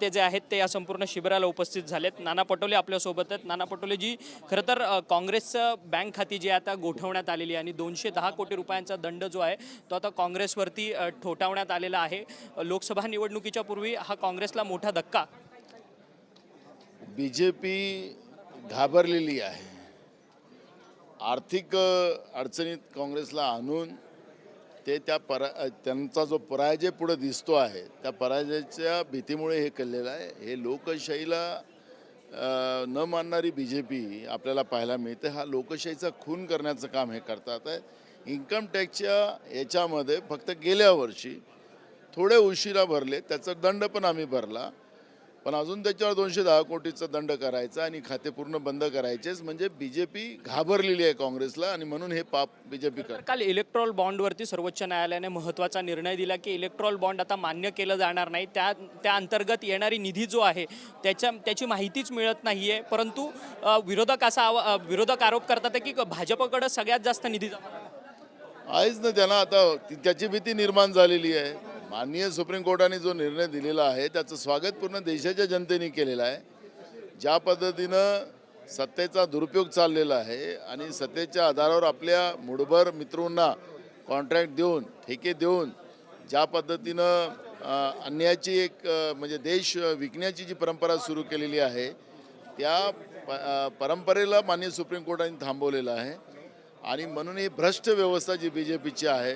ते जे आहेत ते या संपूर्ण शिबिराला उपस्थित झालेत. नाना पटोले आपल्यासोबत आहेत. नाना पटोले जी खरं तर काँग्रेसचं बँक खाती जी आता गोठवण्यात आलेली आहे आणि दोनशे दहा कोटी रुपयांचा दंड जो आहे तो आता काँग्रेसवरती ठोठावण्यात आलेला आहे. लोकसभा निवडणुकीच्या पूर्वी हा काँग्रेसला मोठा धक्का. बी जे पी घाबरलेली आहे. आर्थिक अडचणीत काँग्रेसला आणून ते त्या परा त्यांचा जो पराजय पुढे दिसतो आहे त्या पराजयाच्या भीतीमुळे हे केलेलं आहे. हे लोकशाहीला न मानणारी बी जे पी आपल्याला पाहायला मिळते. हा लोकशाहीचा खून करण्याचं काम हे करतात. आहे इन्कम टॅक्सच्या याच्यामध्ये फक्त गेल्या वर्षी थोडे उशिरा भरले त्याचा दंड पण आम्ही भरला. पण अजून त्याच्यावर दोनशे दहा कोटीचा दंड करायचा आणि खाते पूर्ण बंद करायचेच म्हणजे बी जे पी घाबरलेली आहे काँग्रेसला आणि म्हणून हे पाप बी जे पी काल इलेक्ट्रॉल बॉन्डवरती सर्वोच्च न्यायालयाने महत्त्वाचा निर्णय दिला की इलेक्ट्रॉल बॉन्ड आता मान्य केलं जाणार नाही. त्या त्या अंतर्गत येणारी निधी जो आहे त्याच्या त्याची माहितीच मिळत नाही आहे परंतु विरोधक असा आव- विरोधक आरोप करतात की भाजपकडं सगळ्यात जास्त निधी. आहेच ना त्यांना आता त्याची भीती निर्माण झालेली आहे. माननीय सुप्रीम कोर्टाने जो निर्णय दिलेला आहे त्याचं स्वागत पूर्ण देशाच्या जनतेने केलेलं आहे. ज्या पद्धतीनं सत्तेचा दुरुपयोग चाललेला आहे आणि सत्तेच्या आधारावर आपल्या मुठभर मित्रांना कॉन्ट्रॅक्ट देऊन ठेके देऊन ज्या पद्धतीनं अन्यायाची एक म्हणजे देश विकण्याची जी परंपरा सुरू केलेली आहे त्या प परंपरेला माननीय सुप्रीम कोर्टाने थांबवलेलं आहे. आणि म्हणून ही भ्रष्ट व्यवस्था जी बी जे पीची आहे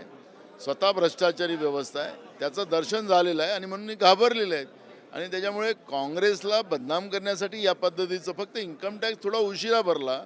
स्वतः भ्रष्टाचारी व्यवस्था आहे. त्याचं दर्शन झालेलं आहे आणि म्हणून मी घाबरलेले आहेत. आणि त्याच्यामुळे काँग्रेसला बदनाम करण्यासाठी या पद्धतीचं फक्त इन्कम टॅक्स थोडा उशिरा भरला.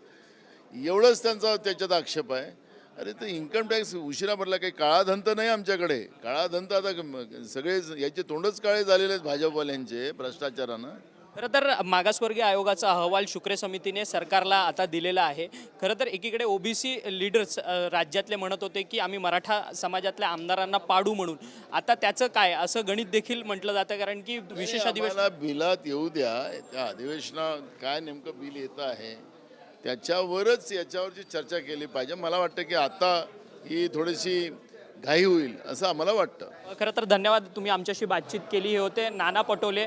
एवढंच त्यांचा त्याच्यात आक्षेप आहे. अरे तर इन्कम टॅक्स उशिरा भरला. काही काळा नाही आमच्याकडे. काळा आता सगळे याचे तोंडच काळे झालेले आहेत भाजपवाल्यांचे भ्रष्टाचारानं. खरं तर मागासवर्गीय आयोगाचा अहवाल शुक्रे समितीने सरकारला आता दिलेला आहे. खरं तर एकीकडे ओबीसी लीडर्स राज्यातले म्हणत होते की आम्ही मराठा समाजातल्या आमदारांना पाडू म्हणून. आता त्याचं काय? असं गणित देखील म्हटलं जातं कारण की विशेष अधिवेशन बिलात येऊ द्या. त्या अधिवेशनात काय नेमकं बिल येतं आहे त्याच्यावरच याच्यावरची चर्चा केली पाहिजे. मला वाटतं की आता ही थोडीशी घाई होईल असं आम्हाला वाटतं. खरं तर धन्यवाद तुम्ही आमच्याशी बातचीत केली. हे होते नाना पटोले.